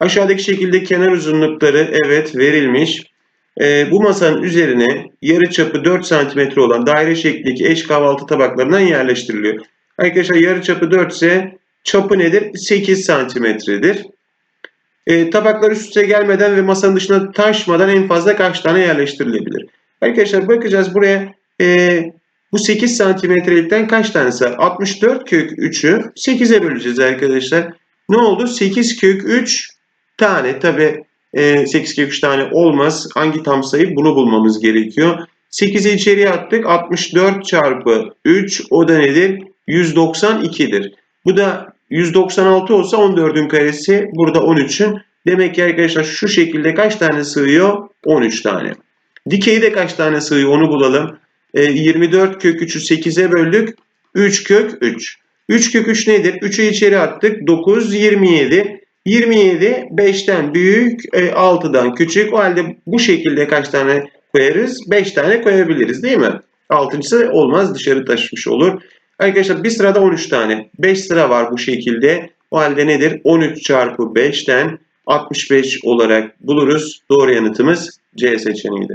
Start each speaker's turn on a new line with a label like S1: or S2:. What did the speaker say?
S1: Aşağıdaki şekilde kenar uzunlukları evet verilmiş. Ee, bu masanın üzerine yarıçapı 4 cm olan daire şeklindeki eş kahvaltı tabaklarından yerleştiriliyor. Arkadaşlar yarıçapı 4 ise çapı nedir? 8 santimetredir. Ee, tabaklar üst üste gelmeden ve masanın dışına taşmadan en fazla kaç tane yerleştirilebilir? Arkadaşlar bakacağız buraya e, bu 8 santimetrelikten kaç tanesi var? 64 kök 3'ü 8'e böleceğiz arkadaşlar. Ne oldu? 8 kök 3 tane. Tabi 8 kök 3 tane olmaz. Hangi tam sayı? Bunu bulmamız gerekiyor. 8'i içeriye attık. 64 çarpı 3 o da nedir? 192'dir. Bu da 196 olsa 14'ün karesi burada 13'ün. Demek ki arkadaşlar şu şekilde kaç tane sığıyor? 13 tane. Dikeyde kaç tane sığıyor onu bulalım. E, 24 kök 3'ü 8'e böldük. 3 kök 3. 3 kök 3 nedir? 3'ü içeri attık. 9, 27. 27 5'ten büyük, e, 6'dan küçük. O halde bu şekilde kaç tane koyarız? 5 tane koyabiliriz değil mi? Altıncısı olmaz dışarı taşımış olur. Arkadaşlar bir sırada 13 tane. 5 sıra var bu şekilde. O halde nedir? 13 çarpı 5'ten 65 olarak buluruz. Doğru yanıtımız C seçeneğidir.